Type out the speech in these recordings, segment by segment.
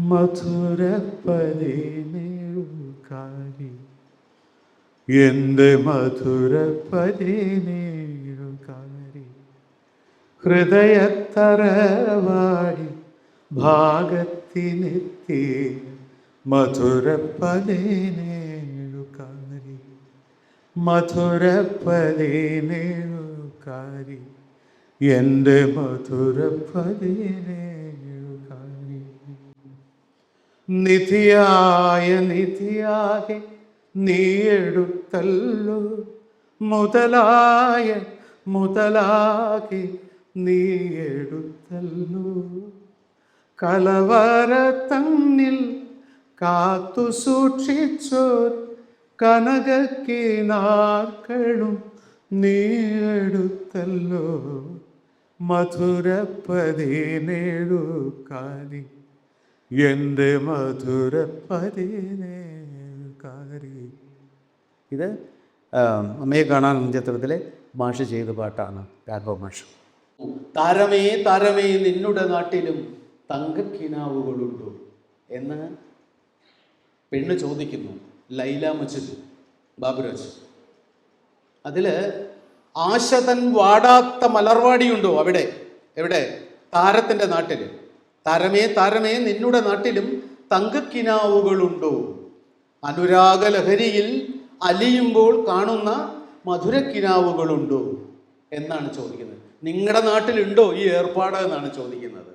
മധുര പതിനേഴുകാരി എന്റെ മധുര പതിനേഴുകാരി ഹൃദയത്തറവാടി ഭാഗത്തിനെത്തി മധുര പതിനേഴുകാരി മധുര പതിനേഴുകാരി എന്റെ മധുര പതിനേഴുകാരി നിധിയായ നിധിയാകെ നീ എടുത്തല്ലോ മുതലായ മുതലാകെ നീ എടുത്തല്ലോ കലവര തന്നിൽ കാത്തു സൂക്ഷിച്ചോർ കനകക്കിനാർക്കളും നീ എടുത്തല്ലോ മധുര എന്റെ മധുര കാരി ഇത് അമ്മയെ കാണാൻ ചിത്രത്തിലെ മാഷ് ചെയ്ത പാട്ടാണ് രാഘവ മാഷ്. താരമേ താരമേ നിന്നുടെ നാട്ടിലും തങ്കക്കിനാവുകളുണ്ടോ എന്ന് പെണ്ണ് ചോദിക്കുന്നു ലൈല മജിദ് ബാബുരാജ്. അതിൽ ആശതൻ വാടാത്ത മലർവാടിയുണ്ടോ അവിടെ? എവിടെ? താരത്തിന്റെ നാട്ടിൽ താരമേ താരമേ നിന്നുടെ നാട്ടിലും തങ്കക്കിനാവുകളുണ്ടോ? അനുരാഗലഹരിയിൽ അലിയുമ്പോൾ കാണുന്ന മധുരക്കിനാവുകളുണ്ടോ? എന്നാണ് ചോദിക്കുന്നത്. നിങ്ങളുടെ നാട്ടിലുണ്ടോ ഈ ഏർപ്പാട് എന്നാണ് ചോദിക്കുന്നത്.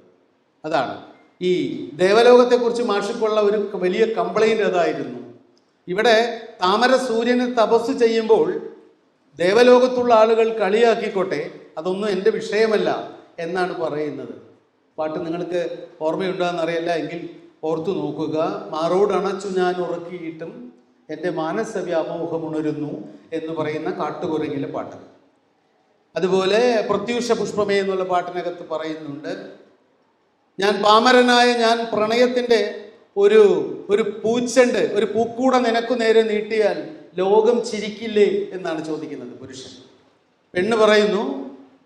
അതാണ്. ഈ ദേവലോകത്തെക്കുറിച്ച് മാഷിക്കുള്ള ഒരു വലിയ കംപ്ലൈന്റ് അതായിരുന്നു. ഇവിടെ താമര സൂര്യന് തപസ് ചെയ്യുമ്പോൾ ദേവലോകത്തുള്ള ആളുകൾ കളിയാക്കിക്കോട്ടെ അതൊന്നും എന്റെ വിഷയമല്ല എന്നാണ് പറയുന്നത്. പാട്ട് നിങ്ങൾക്ക് ഓർമ്മയുണ്ടോയെന്നറിയില്ല എങ്കിൽ ഓർത്തു നോക്കുക. മാറോടണച്ചു ഞാൻ ഉറക്കിയിട്ടും എന്റെ മാനസ വ്യാമോഹമുണരുന്നു എന്ന് പറയുന്ന കാട്ടുകുരങ്ങിലെ പാട്ട്. അതുപോലെ പ്രത്യൂഷ പുഷ്പമേ എന്നുള്ള പാട്ടിനകത്ത് പറയുന്നുണ്ട്. ഞാൻ പാമരനായ ഞാൻ പ്രണയത്തിന്റെ ഒരു ഒരു പൂച്ചണ്ട് ഒരു പൂക്കൂട നിനക്കു നേരെ നീട്ടിയാൽ ലോകം ചിരിക്കില്ലേ എന്നാണ് ചോദിക്കുന്നത് പുരുഷൻ. പെണ്ണ് പറയുന്നു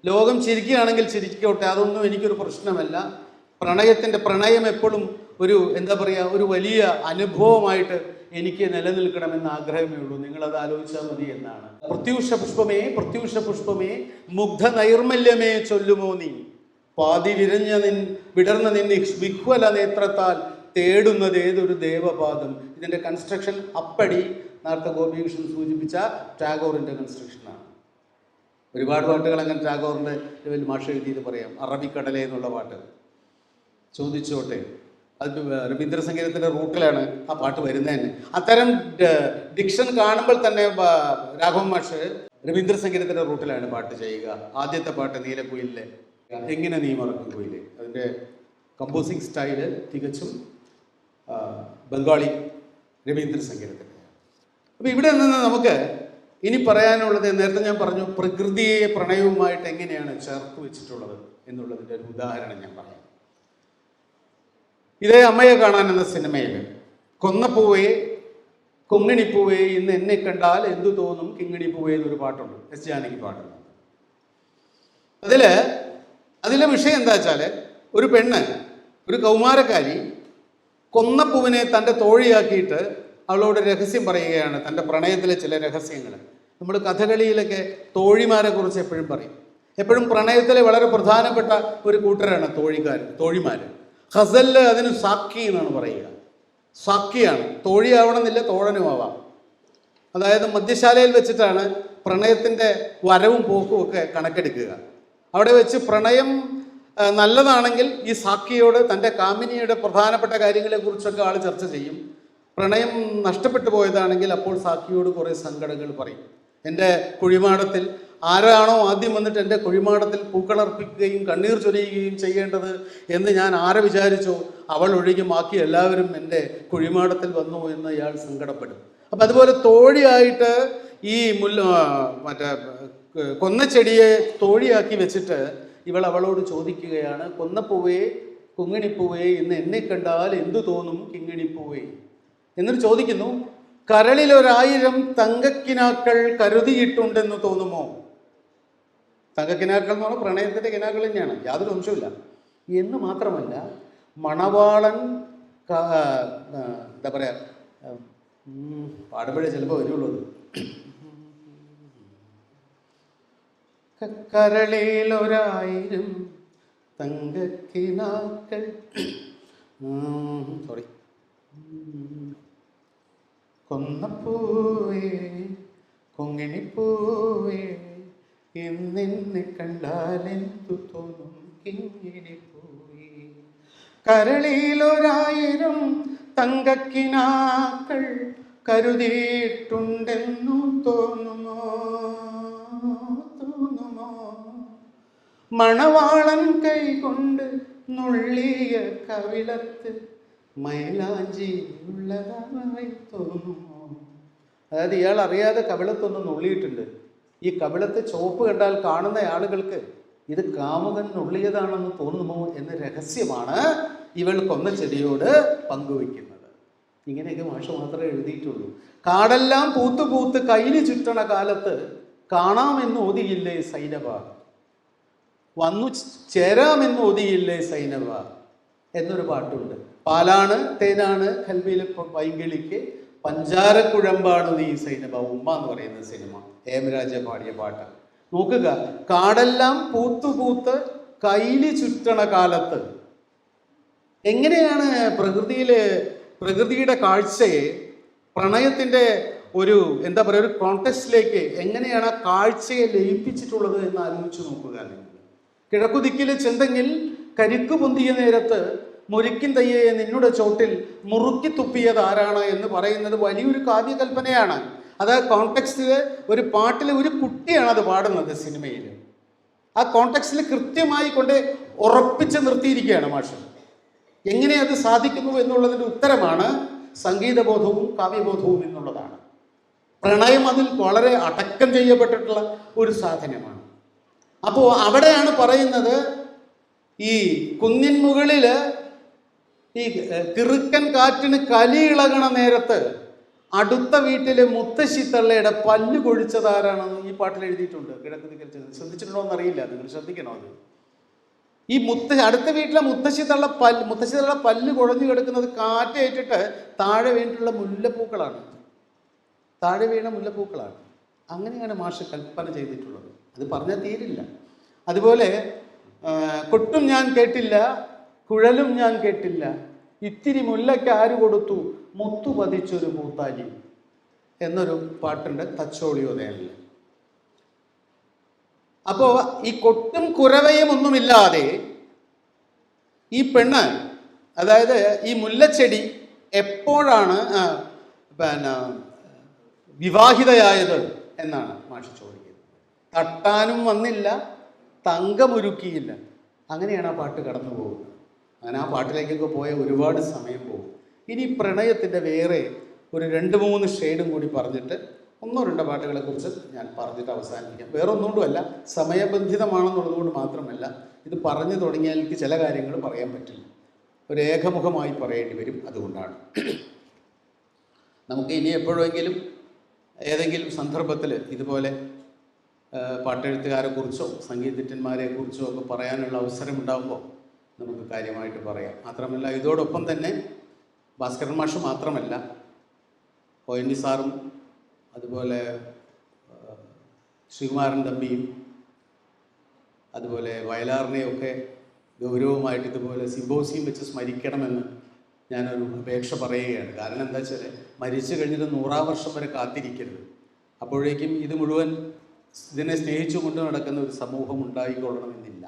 ലോകം ചിരിക്കുകയാണെങ്കിൽ ചിരിക്കോട്ടെ അതൊന്നും എനിക്കൊരു പ്രശ്നമല്ല. പ്രണയത്തിന്റെ പ്രണയം എപ്പോഴും ഒരു എന്താ പറയുക ഒരു വലിയ അനുഭവമായിട്ട് എനിക്ക് നിലനിൽക്കണമെന്ന് ആഗ്രഹമേ ഉള്ളൂ. നിങ്ങളത് ആലോചിച്ചാൽ മതി എന്നാണ്. പ്രത്യൂഷ പുഷ്പമേ പ്രത്യൂഷ പുഷ്പമേ മുഗ്ധ നൈർമല്യമേ ചൊല്ലുമോ നീ? പാതി വിരഞ്ഞ നിൻ വിടർന്ന നിൻ വിഹ്വല നേത്രത്താൽ തേടുന്നത് ഏതൊരു ദേവപാദം? ഇതിന്റെ കൺസ്ട്രക്ഷൻ അപ്പടി നേരത്തെ ഗോപികൃഷ്ണൻ സൂചിപ്പിച്ച ടാഗോറിന്റെ കൺസ്ട്രക്ഷനാണ് ഒരുപാട് പാട്ടുകൾ അങ്ങനെ ടാഗോറിന്റെ വലിയ മാഷ എഴുതിയത് പറയാം. അറബിക്കടല എന്നുള്ള പാട്ട്. ചോദിച്ചോട്ടെ. അത് രവീന്ദ്രസംഗീതത്തിന്റെ റൂട്ടിലാണ് ആ പാട്ട് വരുന്നത് തന്നെ അത്തരം ഡിക്ഷൻ കാണുമ്പോൾ തന്നെ രാഘവൻ മാഷ് രവീന്ദ്രസംഗീതത്തിന്റെ റൂട്ടിലാണ് പാട്ട് ചെയ്യുക. ആദ്യത്തെ പാട്ട് നീലക്കുയിലെ എങ്ങനെ നീ മറക്കും കുയിലെ? അതിന്റെ കമ്പോസിങ് സ്റ്റൈൽ തികച്ചും ബംഗാളി രവീന്ദ്രസംഗീതത്തിന്റെ അപ്പോൾ ഇവിടെ നിന്ന് നമുക്ക് ഇനി പറയാനുള്ളത് നേരത്തെ ഞാൻ പറഞ്ഞു പ്രകൃതിയെ പ്രണയവുമായിട്ട് എങ്ങനെയാണ് ചേർത്ത് വെച്ചിട്ടുള്ളത് എന്നുള്ളതിന്റെ ഒരു ഉദാഹരണം ഞാൻ പറയാം. ഇതേ അമ്മയെ കാണാൻ എന്ന സിനിമയിൽ കൊന്നപ്പൂവേ കൊങ്ങിണിപ്പൂവേ ഇന്ന് എന്നെ കണ്ടാൽ എന്തു തോന്നും? കിങ്ങിണിപ്പൂവേ എന്നൊരു പാട്ടുണ്ട്. എസ് ജാനകി പാട്ടുണ്ട് അതിൽ അതിലെ വിഷയം എന്താ വെച്ചാൽ ഒരു പെണ്ണ് ഒരു കൗമാരക്കാരി കൊന്നപ്പൂവിനെ തന്റെ തോഴിയാക്കിയിട്ട് അവളോട് രഹസ്യം പറയുകയാണ്. തന്റെ പ്രണയത്തിലെ ചില രഹസ്യങ്ങൾ. നമ്മൾ കഥകളിയിലൊക്കെ തോഴിമാരെ കുറിച്ച് എപ്പോഴും പറയും. എപ്പോഴും പ്രണയത്തിലെ വളരെ പ്രധാനപ്പെട്ട ഒരു കൂട്ടരാണ് തോഴിക്കാർ തോഴിമാർ ഹസൽ അതിന് സാക്കി എന്നാണ് പറയുക. സാക്കിയാണ്. തോഴിയാവണമെന്നില്ല തോഴനുമാവാം അതായത് മദ്യശാലയിൽ വെച്ചിട്ടാണ് പ്രണയത്തിന്റെ വരവും പോക്കും ഒക്കെ കണക്കെടുക്കുക. അവിടെ വെച്ച് പ്രണയം നല്ലതാണെങ്കിൽ ഈ സാക്കിയോട് തന്റെ കാമിനിയുടെ പ്രധാനപ്പെട്ട കാര്യങ്ങളെക്കുറിച്ചൊക്കെ ആൾ ചർച്ച ചെയ്യും. പ്രണയം നഷ്ടപ്പെട്ടു പോയതാണെങ്കിൽ അപ്പോൾ സാക്കിയോട് കുറേ സങ്കടങ്ങൾ പറയും. എന്റെ കുഴിമാടത്തിൽ ആരാണോ ആദ്യം വന്നിട്ട് എന്റെ കുഴിമാടത്തിൽ പൂക്കളർപ്പിക്കുകയും കണ്ണീർ ചൊരിയുകയും ചെയ്യേണ്ടത് എന്ന് ഞാൻ ആരെ വിചാരിച്ചോ? അവൾ ഒഴികെ ബാക്കി എല്ലാവരും എന്റെ കുഴിമാടത്തിൽ വന്നു എന്ന് ഇയാൾ സങ്കടപ്പെടും. അപ്പം അതുപോലെ തോഴിയായിട്ട് ഈ മുല്ല മറ്റേ കൊന്ന കൊന്നച്ചെടിയെ തോഴിയാക്കി വെച്ചിട്ട് ഇവൾ അവളോട് ചോദിക്കുകയാണ് കൊന്നപ്പൂവേ കുങ്ങിണിപ്പൂവേ ഇന്ന് എന്നെ കണ്ടാൽ എന്തു തോന്നും കിങ്ങിണിപ്പൂവേ? എന്നിട്ട് ചോദിക്കുന്നു കരളിൽ ഒരായിരം തങ്കക്കിനാക്കൾ കരുതിയിട്ടുണ്ടെന്ന് തോന്നുമോ? തങ്കക്കിനാക്കൾ എന്ന് പറഞ്ഞാൽ പ്രണയത്തിന്റെ കിനാക്കൾ തന്നെയാണ് യാതൊരു അംശമില്ല എന്ന് മാത്രമല്ല മണവാളൻ എന്താ പറയുക പാടുമ്പോഴേ ചിലപ്പോൾ വരുള്ളൂ കരളിലൊരായിരം തങ്കക്കിനാക്കൾ സോറി കൊന്നപ്പൂവേ കൊങ്ങിണിപ്പൂവേ എന്നെന്നെ കണ്ടാലെന്തു തോന്നും? കിങ്ങിണിപ്പൂവേ കരളിലൊരായിരം തങ്കക്കിനാക്കൾ കരുതിയിട്ടുണ്ടെന്നു തോന്നുമോ? തോന്നുമോ? മണവാളൻ കൈകൊണ്ട് നുള്ളിയ കവിളത്ത് അതായത് ഇയാൾ അറിയാതെ കവിളത്തൊന്ന് നുള്ളിയിട്ടുണ്ട്. ഈ കവിളത്ത് ചുവപ്പ് കണ്ടാൽ കാണുന്ന ആളുകൾക്ക് ഇത് കാമുകൻ നുള്ളിയതാണെന്ന് തോന്നുമോ എന്ന രഹസ്യമാണ് ഇവൾ കൊന്ന ചെടിയോട് പങ്കുവയ്ക്കുന്നത്. ഇങ്ങനെയൊക്കെ മാഷ മാത്രമേ എഴുതിയിട്ടുള്ളൂ. കാടെല്ലാം പൂത്തു പൂത്ത് കയ്യിന് ചുറ്റണ കാലത്ത് കാണാമെന്ന് ഓതിയില്ലേ സൈനവ വന്നു ചേരാമെന്ന് ഓതിയില്ലേ സൈനവ എന്നൊരു പാട്ടുണ്ട്. പാലാണ് തേനാണ് കൽവിയിലെ വൈകിളിക്ക് പഞ്ചാരക്കുഴമ്പാണ് നീ സൈനബ ഉമ്മ എന്ന് പറയുന്ന സിനിമ ഹേമരാജ പാടിയ പാട്ട്. നോക്കുക കാടെല്ലാം പൂത്തു പൂത്ത് കൈലി ചുറ്റണ കാലത്ത്. എങ്ങനെയാണ് പ്രകൃതിയിലെ പ്രകൃതിയുടെ കാഴ്ചയെ പ്രണയത്തിന്റെ ഒരു എന്താ പറയുക ഒരു കോൺടെസ്റ്റിലേക്ക് എങ്ങനെയാണ് ആ കാഴ്ചയെ ലയിപ്പിച്ചിട്ടുള്ളത് എന്ന് ആലോചിച്ച് നോക്കുക നിങ്ങൾ. കിഴക്കുദിക്കിലെ ചെന്തെങ്കിൽ കരിക്കു പൊന്തിയ നേരത്ത് മുരിക്കിൻ തയ്യയെ നിന്നുടെ ചോട്ടിൽ മുറുക്കി തുപ്പിയത് ആരാണ് എന്ന് പറയുന്നത് വലിയൊരു കാവ്യകൽപ്പനയാണ്. അത് കോണ്ടെക്സ്റ്റിൽ ഒരു പാട്ടിൽ ഒരു കുട്ടിയാണ് അത് പാടുന്നത് സിനിമയിൽ. ആ കോണ്ടെക്സ്റ്റിൽ കൃത്യമായി കൊണ്ട് ഉറപ്പിച്ച് നിർത്തിയിരിക്കുകയാണ് മാഷ്. എങ്ങനെ അത് സാധിക്കുന്നു എന്നുള്ളതിന്റെ ഉത്തരമാണ് സംഗീതബോധവും കാവ്യബോധവും എന്നുള്ളതാണ്. പ്രണയം അതിൽ വളരെ അടക്കം ചെയ്യപ്പെട്ടിട്ടുള്ള ഒരു സാധനമാണ്. അപ്പോൾ അവിടെയാണ് പറയുന്നത് ഈ കുന്നിൻ മുകളിൽ ഈ കിറുക്കൻ കാറ്റിന് കലി ഇളകണ നേരത്ത് അടുത്ത വീട്ടിലെ മുത്തശ്ശിത്തള്ളയുടെ പല്ല് കൊഴിച്ചതാരാണെന്ന് ഈ പാട്ടിൽ എഴുതിയിട്ടുണ്ട്. കിഴക്ക് ചെന്ന്. ശ്രദ്ധിച്ചിട്ടുണ്ടോ എന്നറിയില്ല. നിങ്ങൾ ശ്രദ്ധിക്കണോ അത്? ഈ മുത്ത അടുത്ത വീട്ടിലെ മുത്തശ്ശി തള്ള പല്ല് മുത്തശ്ശി തള്ള പല്ല് കുഴഞ്ഞു കിടക്കുന്നത് കാറ്റേറ്റിട്ട് താഴെ വീണിട്ടുള്ള മുല്ലപ്പൂക്കളാണ്. താഴെ വീണ മുല്ലപ്പൂക്കളാണ്. അങ്ങനെയാണ് മാഷ് കൽപ്പന ചെയ്തിട്ടുള്ളത്. അത് പറഞ്ഞാൽ തീരില്ല. അതുപോലെ കൊട്ടും ഞാൻ കേട്ടില്ല. കുഴലും ഞാൻ കേട്ടില്ല. ഇത്തിരി മുല്ലയ്ക്ക് ആര് കൊടുത്തു? മുത്തു പതിച്ചൊരു പൂത്താലി എന്നൊരു പാട്ടുണ്ട് തച്ചോളിയോദയനിൽ അപ്പോ ഈ കൊട്ടും കുരവയും ഒന്നുമില്ലാതെ ഈ പെണ്ണ് അതായത് ഈ മുല്ലച്ചെടി എപ്പോഴാണ് പിന്നെ വിവാഹിതയായത് എന്നാണ് മാഷി ചോദിക്കുന്നത്. തട്ടാനും വന്നില്ല തങ്കമൊരുക്കിയില്ല. അങ്ങനെയാണ് ആ പാട്ട് കടന്നു പോകുന്നത് അങ്ങനെ ആ പാട്ടിലേക്കൊക്കെ പോയ ഒരുപാട് സമയം പോകും. ഇനി പ്രണയത്തിന്റെ വേറെ ഒരു രണ്ട് മൂന്ന് ഷെയ്ഡും കൂടി പറഞ്ഞിട്ട് ഒന്നോ രണ്ടോ പാട്ടുകളെ കുറിച്ച് ഞാൻ പറഞ്ഞിട്ട് അവസാനിപ്പിക്കാം. വേറെ ഒന്നുകൊണ്ടുമല്ല സമയബന്ധിതമാണെന്നുള്ളതുകൊണ്ട് മാത്രമല്ല ഇത് പറഞ്ഞു തുടങ്ങിയാൽ എനിക്ക് ചില കാര്യങ്ങൾ പറയാൻ പറ്റില്ല. ഒരു ഏകമുഖമായി പറയേണ്ടി വരും അതുകൊണ്ടാണ്. നമുക്ക് ഇനി എപ്പോഴെങ്കിലും ഏതെങ്കിലും സന്ദർഭത്തിൽ ഇതുപോലെ പാട്ടെഴുത്തുകാരെക്കുറിച്ചോ സംഗീതജ്ഞന്മാരെക്കുറിച്ചോ കുറിച്ചോ സംഗീതജ്ഞന്മാരെ കുറിച്ചോ ഒക്കെ പറയാനുള്ള അവസരം ഉണ്ടാകുമ്പോൾ നമുക്ക് കാര്യമായിട്ട് പറയാം. മാത്രമല്ല ഇതോടൊപ്പം തന്നെ ഭാസ്കരൻ മാഷ് മാത്രമല്ല ഒ എൻ സാറും അതുപോലെ ശ്രീകുമാരൻ തമ്പിയും അതുപോലെ വയലാറിനെയൊക്കെ ഗൗരവമായിട്ട് ഇതുപോലെ സിംബോസിയം വെച്ച് സ്മരിക്കണമെന്ന് ഞാനൊരു അപേക്ഷ പറയുകയാണ്. കാരണം എന്താ വെച്ചാൽ മരിച്ചു കഴിഞ്ഞിട്ട് നൂറാം വർഷം വരെ കാത്തിരിക്കരുത്. അപ്പോഴേക്കും ഇത് മുഴുവൻ ഇതിനെ സ്നേഹിച്ചു കൊണ്ട് നടക്കുന്ന ഒരു സമൂഹം ഉണ്ടായിക്കൊള്ളണമെന്നില്ല.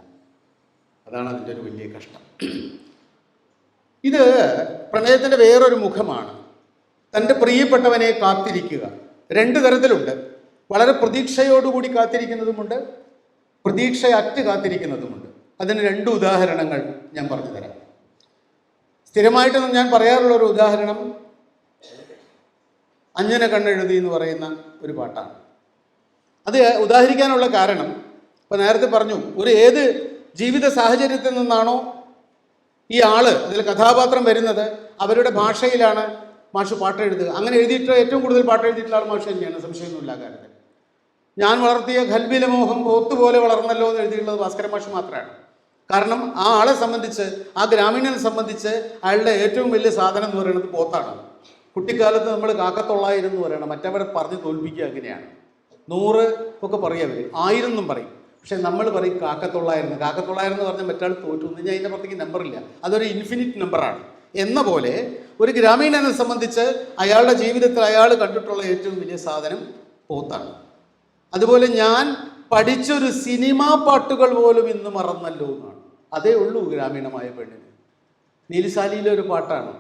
അതാണ് അതിന്റെ ഒരു വലിയ കഷ്ടം. ഇത് പ്രണയത്തിന്റെ വേറൊരു മുഖമാണ്. തന്റെ പ്രിയപ്പെട്ടവനെ കാത്തിരിക്കുക. രണ്ട് തരത്തിലുണ്ട്. വളരെ പ്രതീക്ഷയോടുകൂടി കാത്തിരിക്കുന്നതുമുണ്ട്. പ്രതീക്ഷയറ്റ് കാത്തിരിക്കുന്നതുമുണ്ട്. അതിന് രണ്ട് ഉദാഹരണങ്ങൾ ഞാൻ പറഞ്ഞു തരാം. സ്ഥിരമായിട്ട് ഞാൻ പറയാറുള്ള ഒരു ഉദാഹരണം അഞ്ജന കണ്ണെഴുതി എന്ന് പറയുന്ന ഒരു പാട്ടാണ്. അത് ഉദാഹരിക്കാനുള്ള കാരണം ഇപ്പം നേരത്തെ പറഞ്ഞു ഒരു ഏത് ജീവിത സാഹചര്യത്തിൽ നിന്നാണോ ഈ ആൾ ഇതിൽ കഥാപാത്രം വരുന്നത് അവരുടെ ഭാഷയിലാണ് മാഷ് പാട്ട് എഴുതുക. അങ്ങനെ എഴുതിയിട്ട് ഏറ്റവും കൂടുതൽ പാട്ട് എഴുതിയിട്ടുള്ള ആൾ മാഷ് തന്നെയാണ് സംശയമൊന്നുമില്ല കാര്യത്തിൽ. ഞാൻ വളർത്തിയ ഖൽബിലെ മോഹം പോത്തുപോലെ വളർന്നല്ലോ എന്ന് എഴുതിയിട്ടുള്ളത് ഭാസ്കര മാഷ് മാത്രമാണ്. കാരണം ആ ആളെ സംബന്ധിച്ച് ആ ഗ്രാമീണനെ സംബന്ധിച്ച് അയാളുടെ ഏറ്റവും വലിയ സാധനം എന്ന് പറയുന്നത് പോത്താണ്. കുട്ടിക്കാലത്ത് നമ്മൾ കാക്കത്തൊള്ളായിരം എന്ന് പറയണം. മറ്റവരെ പറഞ്ഞ് തോൽപ്പിക്കുക അങ്ങനെയാണ്. നൂറ് ഒക്കെ പറയും ആയിരം എന്നും പറയും. പക്ഷെ നമ്മൾ പറയും കാക്കത്തൊള്ളായിരുന്നു. കാക്കത്തൊള്ളായിരുന്നു പറഞ്ഞാൽ മറ്റാൾ തോറ്റു. ഞാൻ അതിന്റെ പുറത്തേക്ക് നമ്പറില്ല അതൊരു ഇൻഫിനിറ്റ് നമ്പറാണ് എന്ന പോലെ ഒരു ഗ്രാമീണനെ സംബന്ധിച്ച് അയാളുടെ ജീവിതത്തിൽ അയാൾ കണ്ടിട്ടുള്ള ഏറ്റവും വലിയ സാധനം പോത്താണ്. അതുപോലെ ഞാൻ പഠിച്ചൊരു സിനിമാ പാട്ടുകൾ പോലും ഇന്ന് മറന്നല്ലോ എന്നാണ്. അതേ ഉള്ളൂ ഗ്രാമീണമായ പെണ്ണിന്. നീലിശാലിയിലെ ഒരു പാട്ടാണ്.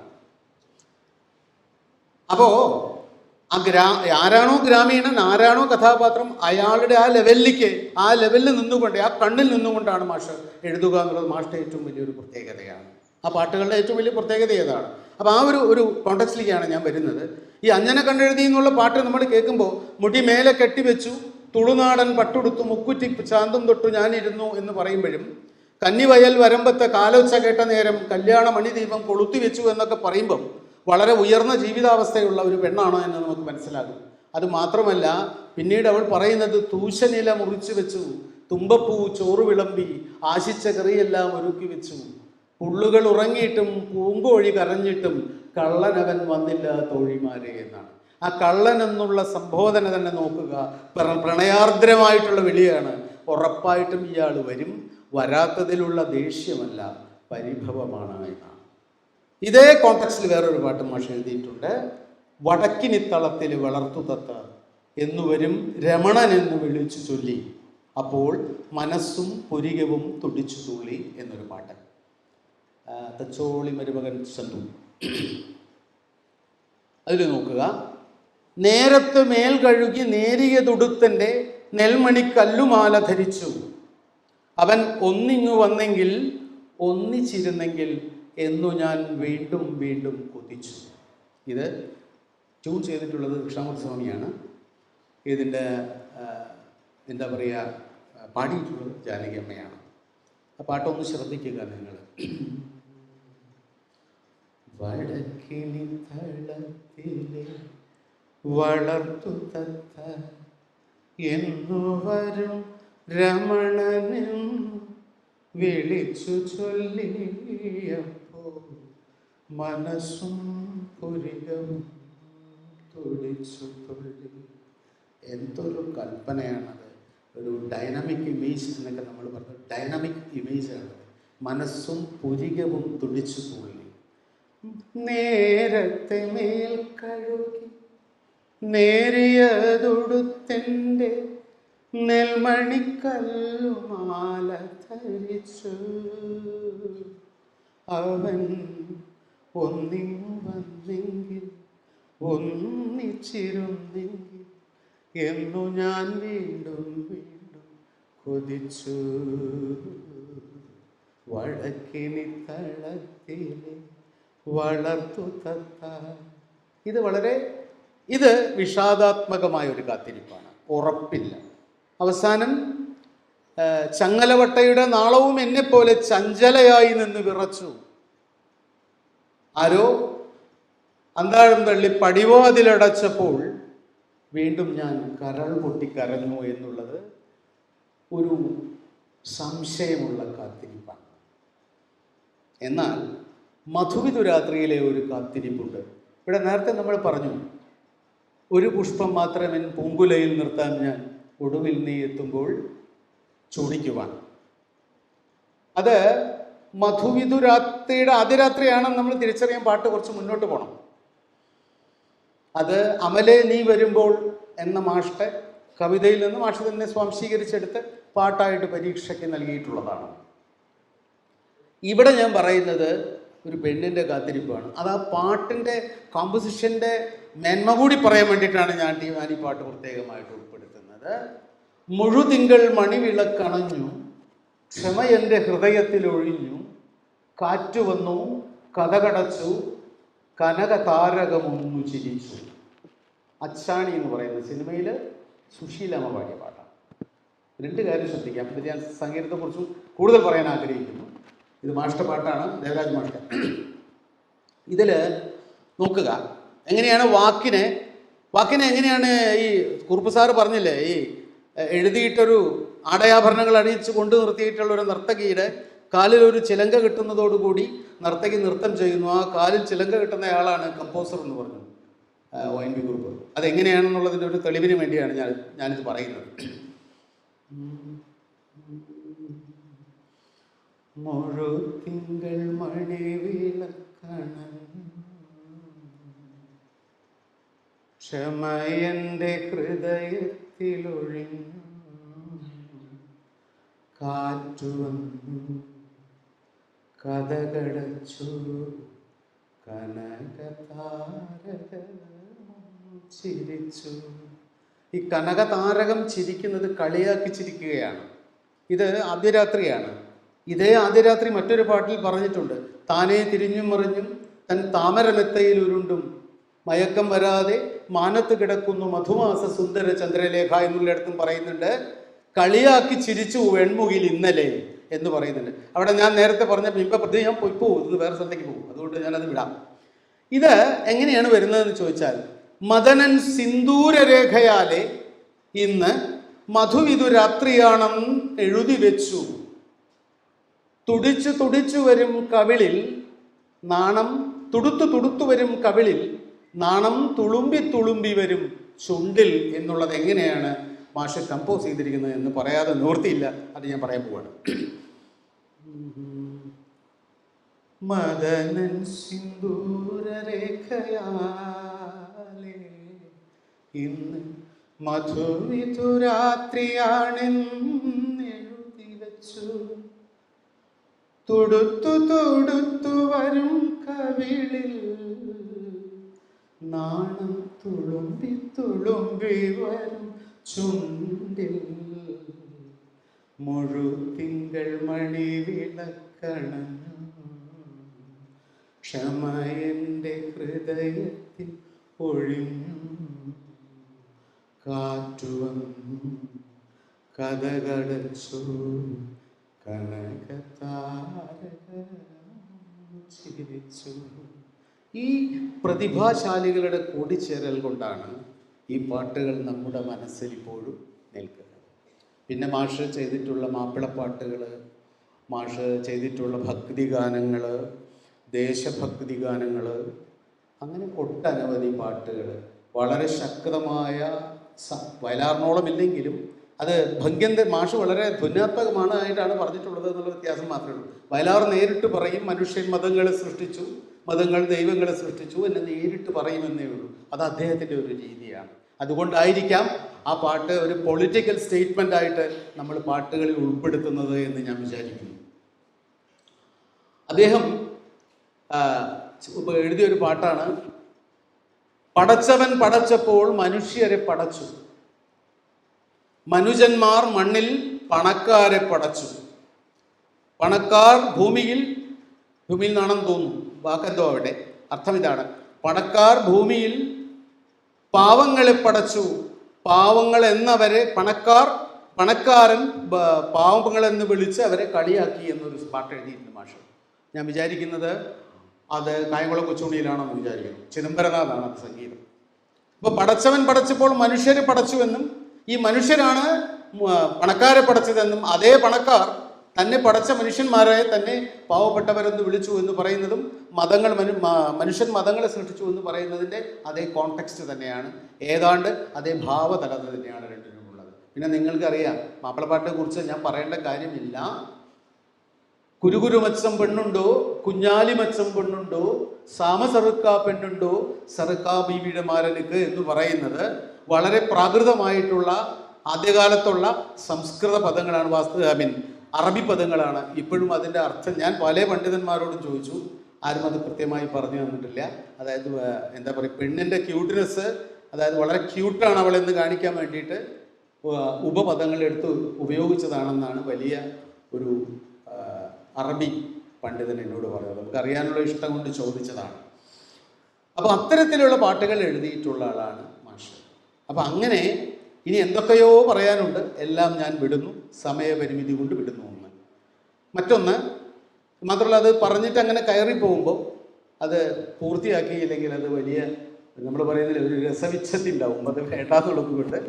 അപ്പോ ആ ഗ്രാ ആരാണോ ഗ്രാമീണൻ ആരാണോ കഥാപാത്രം അയാളുടെ ആ ലെവലിലേക്ക് ആ ലെവലിൽ നിന്നുകൊണ്ട് ആ കണ്ണിൽ നിന്നുകൊണ്ടാണ് മാഷ് എഴുതുക എന്നുള്ളത് മാഷിന്റെ ഏറ്റവും വലിയൊരു പ്രത്യേകതയാണ്. ആ പാട്ടുകളുടെ ഏറ്റവും വലിയ പ്രത്യേകത ഏതാണ്? അപ്പോൾ ആ ഒരു ഒരു കോണ്ടക്സ്റ്റിലേക്കാണ് ഞാൻ വരുന്നത്. ഈ അഞ്ജന കണ്ടെഴുതി എന്നുള്ള പാട്ട് നമ്മൾ കേൾക്കുമ്പോൾ മുടി മേലെ കെട്ടിവെച്ചു തുളുനാടൻ പട്ടുടുത്തു മുക്കുറ്റി ചാന്തം തൊട്ടു ഞാനിരുന്നു എന്ന് പറയുമ്പോഴും കന്നിവയൽ വരമ്പത്തെ കാലോച്ച കേട്ട നേരം കല്യാണ മണിദീപം കൊളുത്തി വെച്ചു എന്നൊക്കെ പറയുമ്പം വളരെ ഉയർന്ന ജീവിതാവസ്ഥയുള്ള ഒരു പെണ്ണാണോ എന്ന് നമുക്ക് മനസ്സിലാകും. അത് മാത്രമല്ല പിന്നീട് അവൾ പറയുന്നത് തൂശനില മുറിച്ചു വെച്ചു തുമ്പപ്പൂ ചോറ് വിളമ്പി ആശിച്ച കറിയെല്ലാം ഒരുക്കി വെച്ചു. പുള്ളുകൾ ഉറങ്ങിയിട്ടും പൂങ്കോഴി കരഞ്ഞിട്ടും കള്ളനവൻ വന്നില്ല തോഴിമാരെ എന്നാണ്. ആ കള്ളൻ എന്നുള്ള സംബോധന തന്നെ നോക്കുക പ്രണയാർദ്രമായിട്ടുള്ള വിളിയാണ്. ഉറപ്പായിട്ടും ഇയാൾ വരും. വരാത്തതിലുള്ള ദേഷ്യമല്ല പരിഭവമാണ് എന്നാണ്. ഇതേ കോണ്ടക്സ്റ്റിൽ വേറൊരു പാട്ട് മാഷ് എഴുതിയിട്ടുണ്ട്. വടക്കിനിത്തളത്തിൽ വളർത്തുതത്ത് എന്നുവരും രമണൻ എന്ന് വിളിച്ചു ചൊല്ലി. അപ്പോൾ മനസ്സും പുരികവും തുടിച്ചു തുള്ളി എന്നൊരു പാട്ട്. തച്ചോളി മരുമകൻ ചന്തു. അതിൽ നോക്കുക. നേരത്ത് മേൽ കഴുകി നേരിയ തുടുത്തന്റെ നെൽമണി കല്ലുമാല ധരിച്ചു. അവൻ ഒന്നിങ്ങു വന്നെങ്കിൽ ഒന്നിച്ചിരുന്നെങ്കിൽ എന്നു ഞാൻ വീണ്ടും വീണ്ടും കൊതിച്ചു. ഇത് ട്യൂൺ ചെയ്തിട്ടുള്ളത് കൃഷ്ണമൂർത്തി സ്വാമിയാണ് ഇതിന്റെ എന്താ പറയുക പാടിയിട്ടുള്ളത് ജാനകിയമ്മയാണ് ആ പാട്ടൊന്ന് ശ്രദ്ധിക്കുക നിങ്ങൾ. വടക്കിളി തളത്തിലെ വളർത്തു തത്ത എന്നു വരും രമണനും വിളിച്ചു ചൊല്ലിയപ്പോ മനസ്സും പുരികം തുടിച്ചു തുള്ളി എന്തൊരു കൽപ്പനയാണത്. ഒരു ഡൈനാമിക് ഇമേജ് എന്നൊക്കെ നമ്മൾ പറഞ്ഞു. ഡൈനാമിക് ഇമേജാണ് മനസ്സും പുരികവും തുടിച്ചു തുള്ളി നേരത്തെ മേൽ കഴുകി നേരിയതൊടുത്തെന്റെ നെൽമണിക്കല്ലുമാല ധരിച്ചു. അവൻ ഒന്നിങ്ങു വന്നെങ്കിൽ ഒന്നിച്ചിരുന്നെങ്കിൽ എന്നു ഞാൻ വീണ്ടും വീണ്ടും കൊതിച്ചു. വഴക്കിനി തളത്തിലെ വളർത്തു തത്ത ഇത് വളരെ ഇത് വിഷാദാത്മകമായ ഒരു കാത്തിരിപ്പാണ്. ഉറപ്പില്ല. അവസാനം ചങ്ങലവട്ടയുടെ നാളവും എന്നെപ്പോലെ ചഞ്ചലയായി നിന്ന് വിറച്ചു. ആരോ അന്താഴം തള്ളി പടിവാതിലടച്ചപ്പോൾ വീണ്ടും ഞാൻ കരൾ പൊട്ടി കരഞ്ഞു എന്നുള്ളത് ഒരു സംശയമുള്ള കാത്തിരിപ്പാണ്. എന്നാൽ മധുവിധുരാത്രിയിലെ ഒരു കാത്തിരിപ്പുണ്ട്. ഇവിടെ നേരത്തെ നമ്മൾ പറഞ്ഞു ഒരു പുഷ്പം മാത്രമേ പൂങ്കുലയിൽ നിർത്താൻ ഞാൻ ഒടുവിൽ നീ എത്തുമ്പോൾ ചൂടിക്കുവാൻ അത് മധുവിധുരാത്രിയുടെ അതിരാത്രിയാണെന്ന് നമ്മൾ തിരിച്ചറിയാൻ പാട്ട് കുറച്ച് മുന്നോട്ട് പോകണം അത് അമലേ നീ വരുമ്പോൾ എന്ന മാഷ്ടെ കവിതയിൽ നിന്ന് മാഷ് തന്നെ സ്വാംശീകരിച്ചെടുത്ത് പാട്ടായിട്ട് പരീക്ഷയ്ക്ക് നൽകിയിട്ടുള്ളതാണ്. ഇവിടെ ഞാൻ പറയുന്നത് ഒരു പെണ്ണിന്റെ കാത്തിരിപ്പാണ്. അത് ആ പാട്ടിന്റെ കോമ്പസിഷന്റെ മേന്മ കൂടി പറയാൻ വേണ്ടിയിട്ടാണ് ഞാൻ ഈ പാട്ട് പ്രത്യേകമായിട്ട് ഉൾപ്പെടുത്തുന്നത്. മുഴുതിങ്കൾ മണിവിളക്കണഞ്ഞു ക്ഷമ എന്റെ ഹൃദയത്തിൽ ഒഴിഞ്ഞു കാറ്റുവന്നു കഥകടച്ചു കനകതാരകമൊന്നു ചിരിച്ചു. അച്ചാണി എന്ന് പറയുന്ന സിനിമയിൽ സുശീലമ്മ പാടിയ പാട്ടാണ്. രണ്ട് കാര്യം ശ്രദ്ധിക്കാം. ഇത് ഞാൻ സംഗീതത്തെക്കുറിച്ചും കൂടുതൽ പറയാൻ ആഗ്രഹിക്കുന്നു. ഇത് മാഷ്ട പാട്ടാണ് ദേവരാജ് മാഷ്ട ഇതിൽ നോക്കുക എങ്ങനെയാണ് വാക്കിനെ വാക്കിനെ എങ്ങനെയാണ് ഈ കുറുപ്പ് സാറ് പറഞ്ഞില്ലേ ഈ എഴുതിയിട്ടൊരു ആടയാഭരണങ്ങൾ അണിയിച്ച് കൊണ്ടു നിർത്തിയിട്ടുള്ള ഒരു നർത്തകിയുടെ കാലിൽ ഒരു ചിലങ്ക കിട്ടുന്നതോടുകൂടി നർത്തകി നൃത്തം ചെയ്യുന്നു. ആ കാലിൽ ചിലങ്ക കിട്ടുന്നയാളാണ് കമ്പോസർ എന്ന് പറഞ്ഞു. ഒ എൻ ബി ഗ്രൂപ്പ് അതെങ്ങനെയാണെന്നുള്ളതിന്റെ ഒരു തെളിവിന് വേണ്ടിയാണ് ഞാൻ ഞാനിത് പറയുന്നത്. മണി വിളക്കണം ക്ഷമയന്റെ ഹൃദയത്തിലൊഴിഞ്ഞു കാറ്റുവന്നു കഥകടച്ചു. കനകതാരകം ചിരിച്ചു. ഈ കനകതാരകം ചിരിക്കുന്നത് കളിയാക്കി ചിരിക്കുകയാണ്. ഇത് ആദ്യരാത്രിയാണ്. ഇതേ ആദ്യരാത്രി മറ്റൊരു പാട്ടിൽ പറഞ്ഞിട്ടുണ്ട്. താനേ തിരിഞ്ഞും മറിഞ്ഞും തൻ താമരമെത്തയിൽ ഉരുണ്ടും. മയക്കം വരാതെ മാനത്ത് കിടക്കുന്നു മധുമാസ സുന്ദര ചന്ദ്രലേഖ എന്നുള്ളിടത്തും പറയുന്നുണ്ട് കളിയാക്കി ചിരിച്ചു വെൺമുകിൽ ഇന്നലെ എന്ന് പറയുന്നുണ്ട്. അവിടെ ഞാൻ നേരത്തെ പറഞ്ഞ ബിംബപ്രതി ഞാൻ പോയി പോകും ഇത് വേറെ സ്ഥലത്തേക്ക് പോകും അതുകൊണ്ട് ഞാനത് വിടാം. ഇത് എങ്ങനെയാണ് വരുന്നതെന്ന് ചോദിച്ചാൽ മദനൻ സിന്ദൂരരേഖയാലെ ഇന്ന് മധുവിധു രാത്രിയാണെന്ന് എഴുതി വെച്ചു. തുടിച്ചു തുടിച്ചു വരും കവിളിൽ നാണം തുടുത്തു തുടുത്തു വരും കവിളിൽ നാണം തുളുമ്പി തുളുമ്പി വരും ചുണ്ടിൽ എന്നുള്ളത് എങ്ങനെയാണ് മാഷ് കമ്പോസ് ചെയ്തിരിക്കുന്നത് എന്ന് പറയാതെ നിവൃത്തിയില്ല. അത് ഞാൻ പറയാൻ പോവാണ്. മദനൻ സിന്ദൂരരേഖയാലേ ഇന്ന് മധുവിധുരാത്രിയാണെന്നെഴുതി വച്ചു. തുടുത്തു തുടുത്തു വരും നാണം തുളുമ്പി തുളുമ്പി വരും ചുണ്ടിൽ. മുഴുത്തിങ്കൾ മണി വിളക്കണം ക്ഷമ എന്റെ ഹൃദയത്തിൽ ഒഴിഞ്ഞു. കാറ്റുവന്നു കഥകടച്ചു കനകതാരക ചിരിച്ചു. ഈ പ്രതിഭാശാലികളുടെ കൂടിച്ചേരൽ കൊണ്ടാണ് ഈ പാട്ടുകൾ നമ്മുടെ മനസ്സിൽ ഇപ്പോഴും നിൽക്കുന്നത്. പിന്നെ മാഷ് ചെയ്തിട്ടുള്ള മാപ്പിളപ്പാട്ടുകൾ മാഷ് ചെയ്തിട്ടുള്ള ഭക്തി ഗാനങ്ങൾ ദേശഭക്തി ഗാനങ്ങൾ അങ്ങനെ ഒട്ടനവധി പാട്ടുകൾ. വളരെ ശക്തമായ വയലാറിനോളം ഇല്ലെങ്കിലും അത് ഭംഗ്യന്ത മാഷ് വളരെ ധ്വന്യാത്മകമാണ് ആയിട്ടാണ് പറഞ്ഞിട്ടുള്ളത് എന്നുള്ള വ്യത്യാസം മാത്രമേ ഉള്ളൂ. വയലാർ നേരിട്ട് പറയും മനുഷ്യൻ മതങ്ങൾ സൃഷ്ടിച്ചു മതങ്ങൾ ദൈവങ്ങളെ സൃഷ്ടിച്ചു എന്നെ നേരിട്ട് പറയുമെന്നേ ഉള്ളൂ. അത് അദ്ദേഹത്തിന്റെ ഒരു രീതിയാണ്. അതുകൊണ്ടായിരിക്കാം ആ പാട്ട് ഒരു പൊളിറ്റിക്കൽ സ്റ്റേറ്റ്മെന്റ് ആയിട്ട് നമ്മൾ പാട്ടുകളിൽ ഉൾപ്പെടുത്തുന്നത് എന്ന് ഞാൻ വിചാരിക്കുന്നു. അദ്ദേഹം എഴുതിയൊരു പാട്ടാണ് പടച്ചവൻ പടച്ചപ്പോൾ മനുഷ്യരെ പടച്ചു. മനുജന്മാർ മണ്ണിൽ പണക്കാരെ പടച്ചു. പണക്കാർ ഭൂമിയിൽ ഭൂമിയിൽ നിന്നാണെന്ന് തോന്നുന്നു. വാക്കെന്തോ അവിടെ? അർത്ഥം ഇതാണ്. പണക്കാർ ഭൂമിയിൽ പാവങ്ങളെ പടച്ചു. പാവങ്ങൾ എന്നവരെ പണക്കാർ പണക്കാരൻ പാവങ്ങൾ എന്ന് വിളിച്ച് അവരെ കളിയാക്കി എന്നൊരു പാട്ട് എഴുതിയിരുന്നു മാഷ്. ഞാൻ വിചാരിക്കുന്നത് അത് കായംകുളം കൊച്ചുണ്ണിയിലാണെന്ന് വിചാരിക്കുന്നു. ചിദംബരനാഥാണ് അത് സംഗീതം. അപ്പോൾ പടച്ചവൻ പടച്ചപ്പോൾ മനുഷ്യരെ പടച്ചുവെന്നും ഈ മനുഷ്യരാണ് പണക്കാരെ പടച്ചതെന്നും അതേ പണക്കാർ തന്നെ പടച്ച മനുഷ്യന്മാരെ തന്നെ പാവപ്പെട്ടവരെന്ന് വിളിച്ചു എന്ന് പറയുന്നതും മതങ്ങൾ മനു മനുഷ്യൻ മതങ്ങളെ സൃഷ്ടിച്ചു എന്ന് പറയുന്നതിന്റെ അതേ കോണ്ടെക്സ്റ്റ് തന്നെയാണ്. ഏതാണ്ട് അതേ ഭാവതലത തന്നെയാണ് രണ്ടിനും ഉള്ളത്. പിന്നെ നിങ്ങൾക്കറിയാം മാപ്പിളപ്പാട്ടിനെ കുറിച്ച് ഞാൻ പറയേണ്ട കാര്യമില്ല. കുരുകുരു മത്സം പെണ്ണുണ്ടോ? കുഞ്ഞാലി മത്സം പെണ്ണുണ്ടോ? സാമ സറുക്ക പെണ്ണുണ്ടോ? സറുക്ക ബീവിയുടെ മാരനുക്ക് എന്ന് പറയുന്നത് വളരെ പ്രാകൃതമായിട്ടുള്ള ആദ്യകാലത്തുള്ള സംസ്കൃത പദങ്ങളാണ് വാസ്തു ഐ മീൻ അറബി പദങ്ങളാണ്. ഇപ്പോഴും അതിന്റെ അർത്ഥം ഞാൻ പല പണ്ഡിതന്മാരോടും ചോദിച്ചു. ആരും അത് കൃത്യമായി പറഞ്ഞു തന്നിട്ടില്ല. അതായത് എന്താ പറയുക പെണ്ണിന്റെ ക്യൂട്ട്നെസ് അതായത് വളരെ ക്യൂട്ടാണ് അവളെന്ന് കാണിക്കാൻ വേണ്ടിയിട്ട് ഉപപദങ്ങൾ എടുത്ത് ഉപയോഗിച്ചതാണെന്നാണ് വലിയ ഒരു അറബി പണ്ഡിതൻ എന്നോട് പറഞ്ഞത്. നമുക്ക് അറിയാനുള്ള ഇഷ്ടം കൊണ്ട് ചോദിച്ചതാണ്. അപ്പോൾ അത്തരത്തിലുള്ള പാട്ടുകൾ എഴുതിയിട്ടുള്ള ആളാണ് മാഷ്. അപ്പോൾ അങ്ങനെ ഇനി എന്തൊക്കെയോ പറയാനുണ്ട്. എല്ലാം ഞാൻ വിടുന്നു. സമയപരിമിതി കൊണ്ട് വിടുന്നു ഒന്ന്. മറ്റൊന്ന് മാത്രമല്ല അത് പറഞ്ഞിട്ട് അങ്ങനെ കയറി പോകുമ്പോൾ അത് പൂർത്തിയാക്കിയില്ലെങ്കിൽ അത് വലിയ നമ്മൾ പറയുന്നതിൽ ഒരു രസവിച്ഛത്തി ഉണ്ടാവും. അത് വേണ്ടാന്നുള്ളതുകൊണ്ട്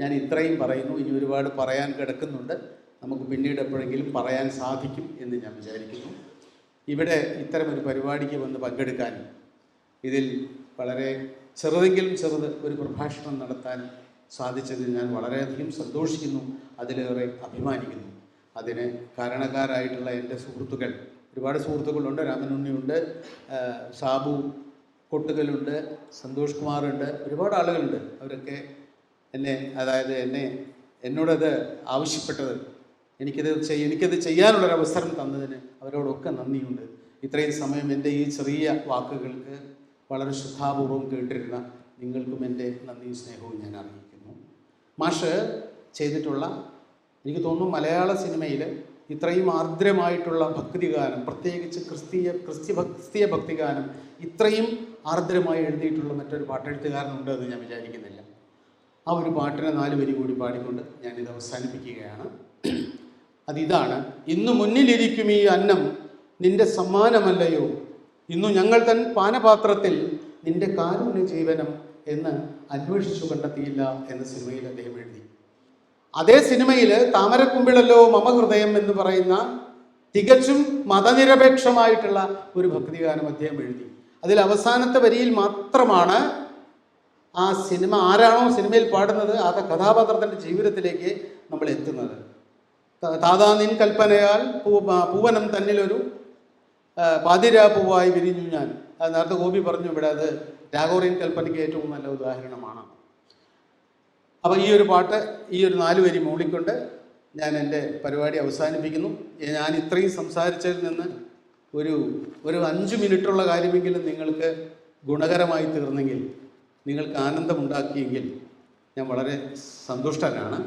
ഞാൻ ഇത്രയും പറയുന്നു. ഇനി ഒരുപാട് പറയാൻ കിടക്കുന്നുണ്ട്. നമുക്ക് പിന്നീട് എപ്പോഴെങ്കിലും പറയാൻ സാധിക്കും എന്ന് ഞാൻ വിചാരിക്കുന്നു. ഇവിടെ ഇത്തരം ഒരു പരിപാടിക്ക് വന്ന് പങ്കെടുക്കാനും ഇതിൽ വളരെ ചെറുതെങ്കിലും ചെറുത് ഒരു പ്രഭാഷണം നടത്താൻ സാധിച്ചതിൽ ഞാൻ വളരെയധികം സന്തോഷിക്കുന്നു അതിലേറെ അഭിമാനിക്കുന്നു. അതിന് കാരണക്കാരായിട്ടുള്ള എന്റെ സുഹൃത്തുക്കൾ ഒരുപാട് സുഹൃത്തുക്കളുണ്ട് രാമനുണ്ണിയുണ്ട് സാബു കൊട്ടുകലുണ്ട് സന്തോഷ് കുമാറുണ്ട് ഒരുപാട് ആളുകളുണ്ട്. അവരൊക്കെ എന്നെ അതായത് എന്നെ എന്നോടത് ആവശ്യപ്പെട്ടത് എനിക്കിത് ചെയ്യ എനിക്കത് ചെയ്യാനുള്ളൊരു അവസരം തന്നതിന് അവരോടൊക്കെ നന്ദിയുണ്ട്. ഇത്രയും സമയം എന്റെ ഈ ചെറിയ വാക്കുകൾക്ക് വളരെ ശ്രദ്ധാപൂർവം കേട്ടിരുന്ന നിങ്ങൾക്കും എന്റെ നന്ദിയും സ്നേഹവും ഞാൻ അറിയിക്കുന്നു. മാഷ് ചെയ്തിട്ടുള്ള എനിക്ക് തോന്നുന്നു മലയാള സിനിമയിൽ ഇത്രയും ആർദ്രമായിട്ടുള്ള ഭക്തിഗാനം പ്രത്യേകിച്ച് ക്രിസ്തീയ ക്രിസ്ത്യ ക്രിസ്തീയ ഭക്തിഗാനം ഇത്രയും ആർദ്രമായി എഴുതിയിട്ടുള്ള മറ്റൊരു പാട്ടെഴുത്തുകാരനുണ്ട് എന്ന് ഞാൻ വിചാരിക്കുന്നില്ല. ആ ഒരു പാട്ടിനെ നാല് വരി കൂടി പാടിക്കൊണ്ട് ഞാനിത് അവസാനിപ്പിക്കുകയാണ്. അതിതാണ് ഇന്ന് മുന്നിലിരിക്കും ഈ അന്നം നിന്റെ സമ്മാനമല്ലയോ? ഇന്നു ഞങ്ങൾ തൻ പാനപാത്രത്തിൽ നിന്റെ കാരുണ്യ ജീവനം എന്ന് അന്വേഷിച്ചു കണ്ടെത്തിയില്ല എന്ന സിനിമയിൽ അദ്ദേഹം എഴുതി. അതേ സിനിമയിൽ താമരക്കുമ്പിളല്ലോ മമ ഹൃദയം എന്ന് പറയുന്ന തികച്ചും മതനിരപേക്ഷമായിട്ടുള്ള ഒരു ഭക്തിഗാനം അദ്ദേഹം എഴുതി. അതിൽ അവസാനത്തെ വരിയിൽ മാത്രമാണ് ആ സിനിമ ആരാണോ സിനിമയിൽ പാടുന്നത് ആ കഥാപാത്രത്തിന്റെ ജീവിതത്തിലേക്ക് നമ്മൾ എത്തുന്നത്. താതാ നിൻ കൽപ്പനയാൽ പൂവനം തന്നിലൊരു പാതിരാ പൂവായി വിരിഞ്ഞു ഞാൻ. നേരത്തെ ഗോപി പറഞ്ഞു ഇവിടെ അത് ടാഗോറിയൻ കൽപ്പനയ്ക്ക് ഏറ്റവും നല്ല ഉദാഹരണമാണ്. അപ്പോൾ ഈ ഒരു പാട്ട് ഈ ഒരു നാല് വരി മൂളിക്കൊണ്ട് ഞാൻ എന്റെ പരിപാടി അവസാനിപ്പിക്കുന്നു. ഞാൻ ഇത്രയും സംസാരിച്ചതിൽ നിന്ന് ഒരു ഒരു അഞ്ച് മിനിറ്റുള്ള കാര്യമെങ്കിലും നിങ്ങൾക്ക് ഗുണകരമായി തീർന്നെങ്കിൽ നിങ്ങൾക്ക് ആനന്ദമുണ്ടാക്കിയെങ്കിൽ ഞാൻ വളരെ സന്തുഷ്ടനാണ്.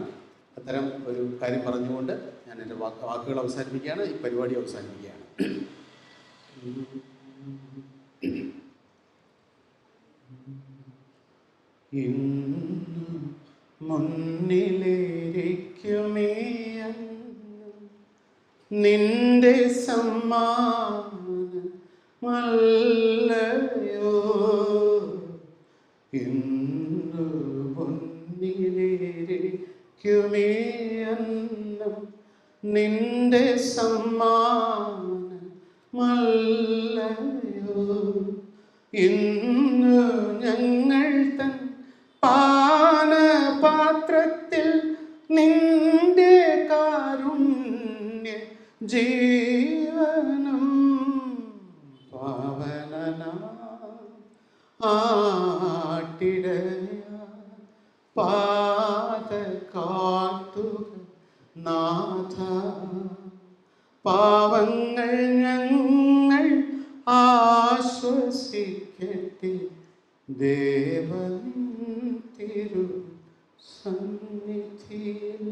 അത്തരം ഒരു കാര്യം പറഞ്ഞുകൊണ്ട് ഞാൻ എന്റെ വാക്ക് വാക്കുകൾ അവസാനിപ്പിക്കുകയാണ് ഈ പരിപാടി അവസാനിപ്പിക്കുകയാണ്. ഇന്ന് മുന്നിലേരിക്കുമേ നിന്റെ സമ്മാനമല്ലയോ ഇന്നു മുന്നിലേരിക്കുമേ അന്നും നിന്റെ സമ്മാനമല്ലയോ ഇന്നു ഞങ്ങൾ തൻ ജീവനം പാവന ആട്ടിട പാത കാത്തുക നാഥ. പാവങ്ങൾ ഞങ്ങൾ ആശ്വസിക്കട്ടെ. ദേവൻ തിരു സന്നിധിയിൽ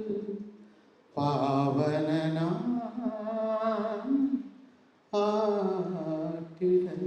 പാവനന ആട്ടിട നമസ്കാരം